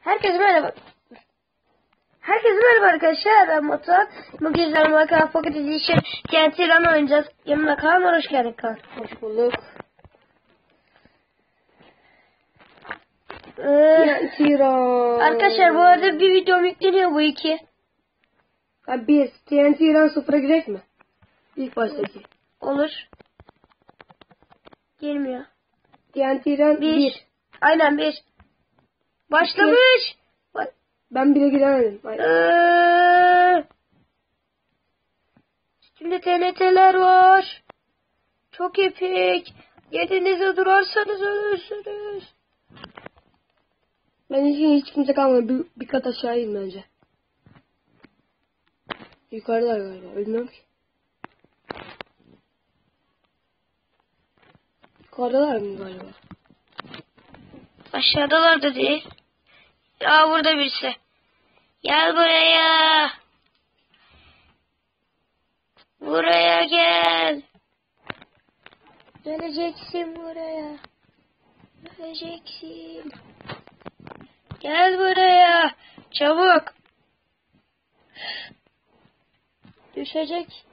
Herkese merhaba. Herkese merhaba arkadaşlar. Ben Batuhan. Bugün sizlerle Minecraft Pocket Edition TNT Run oynayacağız. Yanımda Kaan var. Hoş geldin Kaan. Hoş bulduk. Ee, Tiran. arkadaşlar bu arada bir videom yükleniyor bu iki. Ha, bir TNT İran sıfıra girek mi? İlk baştaki. Olur. Girmiyor. TNT İran Bir. bir. Aynen bir. Başlamış. Ba- Ben bile giremedim. Ee, Üstünde TNT'ler var. Çok epik. Yerinizde durarsanız ölürsünüz. Ben hiç, hiç kimse kalmadı. Bir, bir kat aşağı in bence. Yukarıda galiba. Bilmiyorum ki. Yukarıdalar mı galiba? Aşağıdalar da değil. Ya burada birisi. Gel buraya. Buraya gel. Geleceksin buraya. Geleceksin. Gel buraya. Çabuk. Düşecek.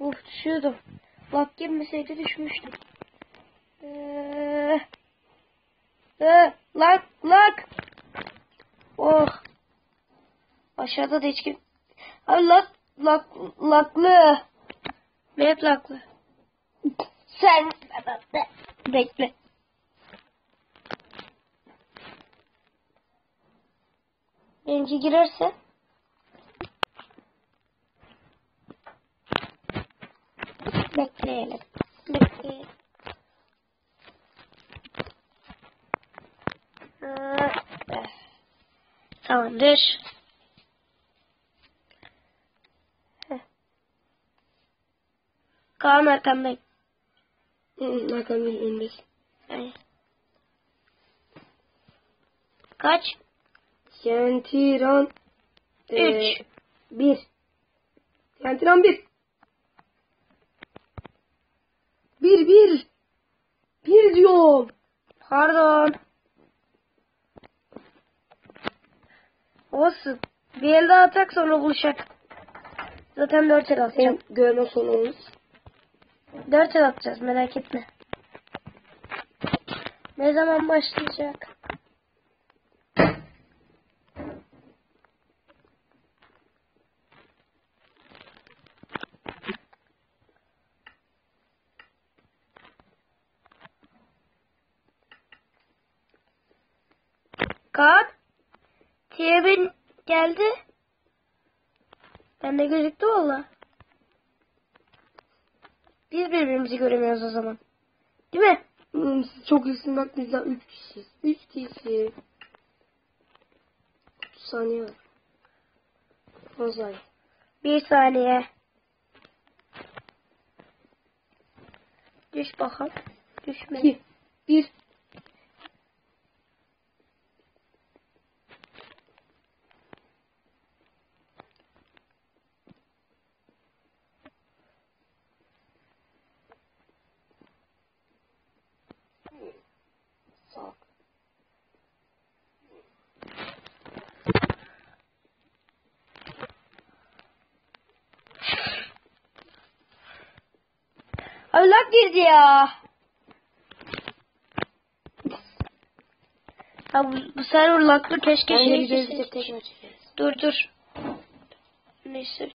Uf düşüyordum. Bak girmeseydi düşmüştüm. Ee, ee, lak lak. Oh. Aşağıda da hiç kim. Ay lak lak laklı. Ne hep laklı. Sen bekle. Benimki girerse bekleyelim. Bekleyelim. Ee, Tamamdır. Heh. Kaan arkamdayım. Arkamın önündesin. Ay. Kaç? İran Üç. bir. TNT İran bir. Bir bir. Bir diyorum. Pardon. Olsun. Bir el daha atak sonra buluşacak. Zaten dört el atacağım. Hem görme sonumuz. Dört el atacağız merak etme. Ne zaman başlayacak? Kaan. Geldi. Bende gözüktü valla. Biz birbirimizi göremiyoruz o zaman. Değil mi? Hmm, siz çok iyisin bak bizden 3 kişiyiz. 3 kişi. 30 saniye var. Fazla iyi. Bir saniye. Düş bakalım. Düşme. 2 1 lag girdi ya. Ha bu, bu server laglı keşke şey çekeriz. Dur dur. Neyse